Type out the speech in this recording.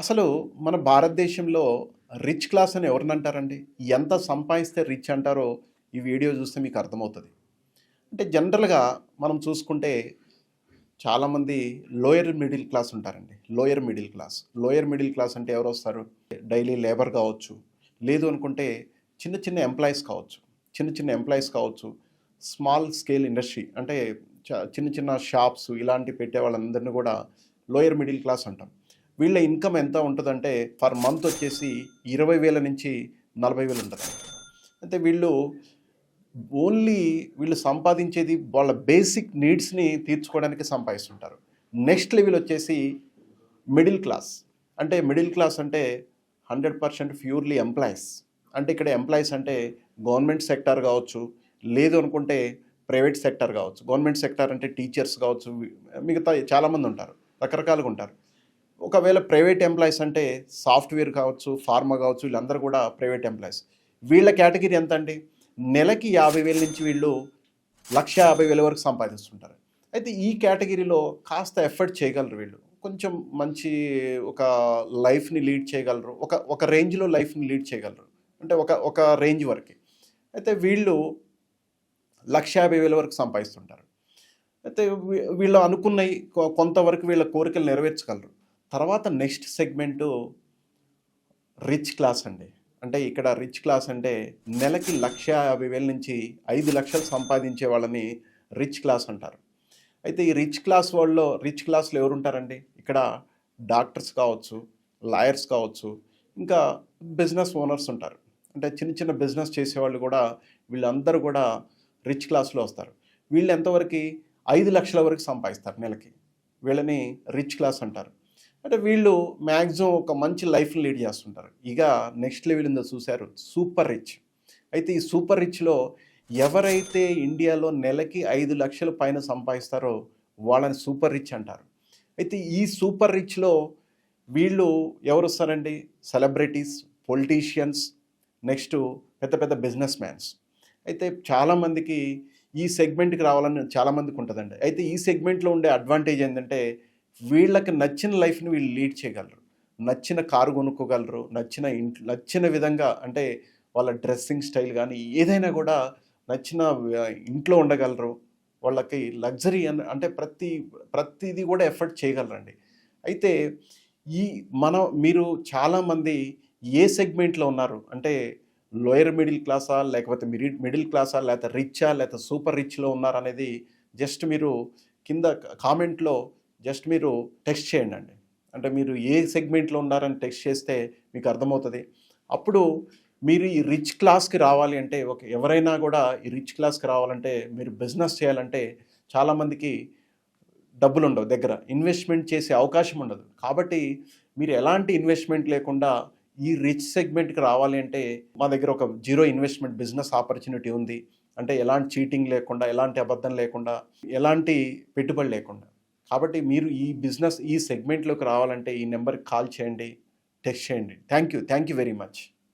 అసలు మన భారతదేశంలో రిచ్ క్లాస్ అని ఎవరిని అంటారండి? ఎంత సంపాదిస్తే రిచ్ అంటారో ఈ వీడియో చూస్తే మీకు అర్థమవుతుంది. అంటే జనరల్గా మనం చూసుకుంటే చాలామంది లోయర్ మిడిల్ క్లాస్ ఉంటారండి. Lower middle class. Lower middle class అంటే ఎవరు వస్తారు? డైలీ లేబర్ కావచ్చు. లేదు అనుకుంటే చిన్న చిన్న ఎంప్లాయీస్ కావచ్చు. చిన్న చిన్న ఎంప్లాయీస్ కావచ్చు. స్మాల్ స్కేల్ ఇండస్ట్రీ అంటే చ- చిన్న చిన్న షాప్స్ ఇలాంటి పెట్టే వాళ్ళందరినీ కూడా లోయర్ మిడిల్ క్లాస్ అంటాం. వీళ్ళ ఇన్కమ్ ఎంత ఉంటుందంటే పర్ మంత్ వచ్చేసి ఇరవై వేల నుంచి నలభై వేలు ఉంటుంది. అయితే వీళ్ళు ఓన్లీ వీళ్ళు సంపాదించేది వాళ్ళ బేసిక్ నీడ్స్ని తీర్చుకోవడానికి సంపాదిస్తుంటారు. నెక్స్ట్ లెవెల్ వచ్చేసి మిడిల్ క్లాస్. అంటే మిడిల్ క్లాస్ అంటే హండ్రెడ్ పర్సెంట్ ప్యూర్లీ ఎంప్లాయీస్. అంటే ఇక్కడ ఎంప్లాయీస్ అంటే గవర్నమెంట్ సెక్టార్ కావచ్చు లేదు అనుకుంటే ప్రైవేట్ సెక్టార్ కావచ్చు. గవర్నమెంట్ సెక్టార్ అంటే టీచర్స్ కావచ్చు మిగతా చాలామంది ఉంటారు రకరకాలుగా ఉంటారు. ఒకవేళ ప్రైవేట్ ఎంప్లాయీస్ అంటే సాఫ్ట్వేర్ కావచ్చు ఫార్మా కావచ్చు వీళ్ళందరూ కూడా ప్రైవేట్ ఎంప్లాయీస్. వీళ్ళ కేటగిరీ ఎంత అండి నెలకి యాభై వేల నుంచి వీళ్ళు లక్ష యాభై వేల వరకు సంపాదిస్తుంటారు. అయితే ఈ కేటగిరీలో కాస్త ఎఫర్ట్ చేయగలరు వీళ్ళు. కొంచెం మంచి ఒక లైఫ్ని లీడ్ చేయగలరు. ఒక ఒక రేంజ్లో లైఫ్ని లీడ్ చేయగలరు. అంటే ఒక ఒక రేంజ్ వరకు. అయితే వీళ్ళు లక్ష యాభై వేల వరకు సంపాదిస్తుంటారు. అయితే వీళ్ళు అనుకున్నవి కొ- కొంతవరకు వీళ్ళ కోరికలు నెరవేర్చగలరు. తర్వాత నెక్స్ట్ సెగ్మెంటు రిచ్ క్లాస్ అండి. అంటే ఇక్కడ రిచ్ క్లాస్ అంటే నెలకి లక్ష యాభై వేల నుంచి ఐదు లక్షలు సంపాదించే వాళ్ళని రిచ్ క్లాస్ అంటారు. అయితే ఈ రిచ్ క్లాస్ వాళ్ళలో రిచ్ క్లాస్లో ఎవరు ఉంటారండి ఇక్కడ డాక్టర్స్ కావచ్చు లాయర్స్ కావచ్చు ఇంకా బిజినెస్ ఓనర్స్ ఉంటారు. అంటే చిన్న చిన్న బిజినెస్ చేసేవాళ్ళు కూడా వీళ్ళందరూ కూడా రిచ్ క్లాస్లో వస్తారు. వీళ్ళు ఎంతవరకు? ఐదు లక్షల వరకు సంపాదిస్తారు నెలకి. వీళ్ళని రిచ్ క్లాస్ అంటారు. అంటే వీళ్ళు మ్యాక్సిమం ఒక మంచి లైఫ్ లీడ్ చేస్తుంటారు. ఇక నెక్స్ట్ లెవెల్ ఉందో చూశారు సూపర్ రిచ్. అయితే ఈ సూపర్ రిచ్లో ఎవరైతే ఇండియాలో నెలకి ఐదు లక్షల పైన సంపాదిస్తారో వాళ్ళని సూపర్ రిచ్ అంటారు. అయితే ఈ సూపర్ రిచ్లో వీళ్ళు ఎవరు వస్తారండి? సెలబ్రిటీస్ పొలిటీషియన్స్ నెక్స్ట్ పెద్ద పెద్ద బిజినెస్ మ్యాన్స్. అయితే చాలామందికి ఈ సెగ్మెంట్కి రావాలని చాలామందికి ఉంటుందండి. అయితే ఈ సెగ్మెంట్లో ఉండే అడ్వాంటేజ్ ఏంటంటే వీళ్ళకి నచ్చిన లైఫ్ని వీళ్ళు లీడ్ చేయగలరు. నచ్చిన కారు కొనుక్కోగలరు. నచ్చిన ఇంట్లో నచ్చిన విధంగా అంటే వాళ్ళ డ్రెస్సింగ్ స్టైల్ కానీ ఏదైనా కూడా నచ్చిన ఇంట్లో ఉండగలరు. వాళ్ళకి లగ్జరీ అని అంటే ప్రతి ప్రతిదీ కూడా ఎఫర్ట్ చేయగలరండి. అయితే ఈ మన మీరు చాలామంది ఏ సెగ్మెంట్లో ఉన్నారు? అంటే లోయర్ మిడిల్ క్లాసా లేకపోతే మిడిల్ మిడిల్ క్లాసా లేకపోతే రిచ్చా లేకపోతే సూపర్ రిచ్లో ఉన్నారనేది జస్ట్ మీరు కింద కామెంట్లో జస్ట్ మీరు టెక్స్ట్ చేయండి అండి. అంటే మీరు ఏ సెగ్మెంట్లో ఉన్నారని టెక్స్ట్ చేస్తే మీకు అర్థమవుతుంది. అప్పుడు మీరు ఈ రిచ్ క్లాస్కి రావాలి అంటే ఒక ఎవరైనా కూడా ఈ రిచ్ క్లాస్కి రావాలంటే మీరు బిజినెస్ చేయాలంటే చాలామందికి డబ్బులు ఉండవు దగ్గర. ఇన్వెస్ట్మెంట్ చేసే అవకాశం ఉండదు. కాబట్టి మీరు ఎలాంటి ఇన్వెస్ట్మెంట్ లేకుండా ఈ రిచ్ సెగ్మెంట్కి రావాలి అంటే మా దగ్గర ఒక జీరో ఇన్వెస్ట్మెంట్ బిజినెస్ ఆపర్చునిటీ ఉంది. అంటే ఎలాంటి చీటింగ్ లేకుండా ఎలాంటి అబద్ధం లేకుండా ఎలాంటి పెట్టుబడి లేకుండా. కాబట్టి మీరు ఈ బిజినెస్ ఈ సెగ్మెంట్లోకి రావాలంటే ఈ నెంబర్కి కాల్ చేయండి టెక్స్ట్ చేయండి. Thank you thank you very much